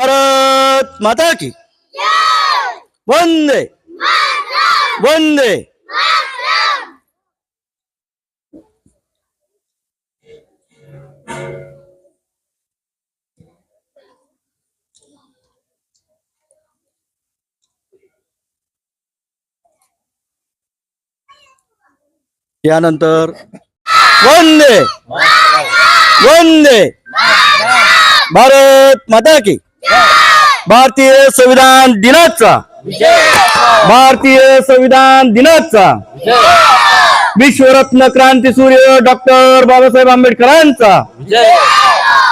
भारत माता की वंदे. वंदे. यानंतर वंदे. वंदे भारत माता की। भारतीय संविधान दिनाचा। भारतीय संविधान दिनाचा। विश्वरत्न क्रांती सूर्य डॉक्टर बाबासाहेब आंबेडकरांचा।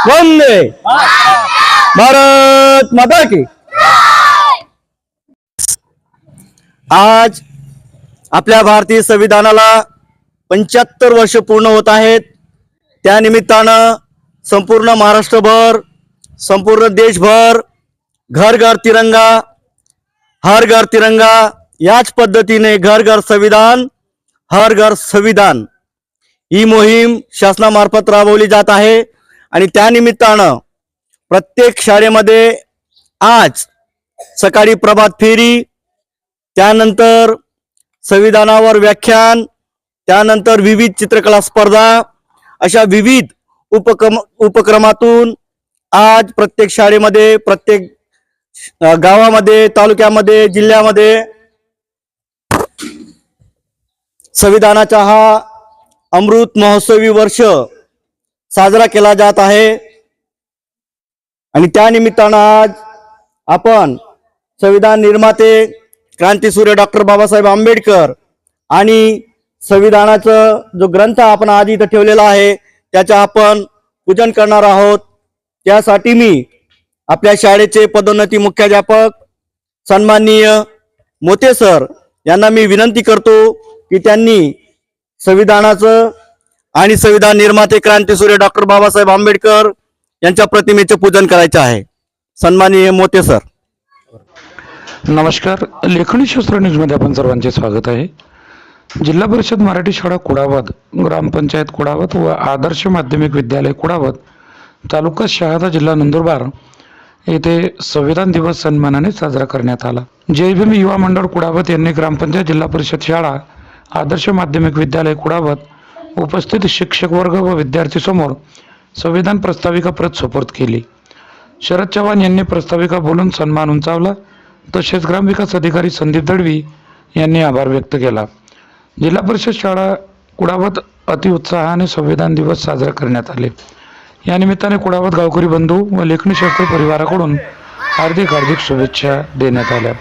वंदे भारत माता की। आज आपल्या भारतीय संविधानाला पंच्याहत्तर वर्ष पूर्ण होत आहेत. त्यानिमित्तानं संपूर्ण महाराष्ट्रभर संपूर्ण देशभर घर घर तिरंगा हर घर तिरंगा याच पद्धतीने घर घर संविधान हर घर संविधान ही मोहीम शासनामार्फत राबवली जात आहे. आणि त्यानिमित्तानं प्रत्येक शाळेमध्ये आज सकाळी प्रभात फेरी त्यानंतर संविधानावर व्याख्यान त्यानंतर विविध चित्रकला स्पर्धा अशा विविध उपक्रम उपक्रमातून आज प्रत्येक शाळेमध्ये प्रत्येक गावामध्ये तालुक्यामध्ये जिल्ह्यामध्ये संविधानाचा हा अमृत महोत्सवी वर्ष साजरा केला जात आहे. आणि त्यानिमित्तानं आज आपण संविधान निर्माते क्रांतीसूर्य डॉक्टर बाबासाहेब आंबेडकर आणि संविधानाचं जो ग्रंथ आपण आज इथं ठेवलेला आहे त्याचं आपण पूजन करणार आहोत. त्यासाठी मी आपल्या शाळेचे पदोन्नती मुख्याध्यापक सन्माननीय मोते सर यांना मी विनंती करतो की त्यांनी संविधानाचं आणि संविधान निर्माते क्रांतीसूर्य डॉक्टर बाबासाहेब आंबेडकर यांच्या प्रतिमेचे पूजन करायचे आहे. सन्माननीय मोते सर. नमस्कार. लेखणी शास्त्र न्यूजमध्ये आपण सर्वांचे स्वागत आहे. जिल्हा परिषद मराठी शाळा कुडावत ग्रामपंचायत कुडावत व आदर्श माध्यमिक विद्यालय कुडावत तालुका शहादा जिल्हा नंदुरबार येथे संविधान दिवस सन्मानाने साजरा करण्यात आला. जय भीम युवा मंडळ कुडावत यांनी ग्रामपंचायत जिल्हा परिषद शाळा आदर्श माध्यमिक विद्यालय कुडावत उपस्थित शिक्षक वर्ग व विद्यार्थी समोर संविधान प्रस्ताविका प्रत सुपूर्द केली. शरद चव्हाण यांनी प्रस्ताविका बोलून सन्मान उंचावला. तसेच ग्रामविकास अधिकारी संदीप दळवी यांनी आभार व्यक्त केला. जिल्हा परिषद शाळा कुडावत अतिउत्साहाने संविधान दिवस साजरा करण्यात आले. या निमित्ताने कुडावत गावकरी बंधू व लेखणीशास्त्र परिवाराकडून हार्दिक हार्दिक शुभेच्छा देण्यात आल्या.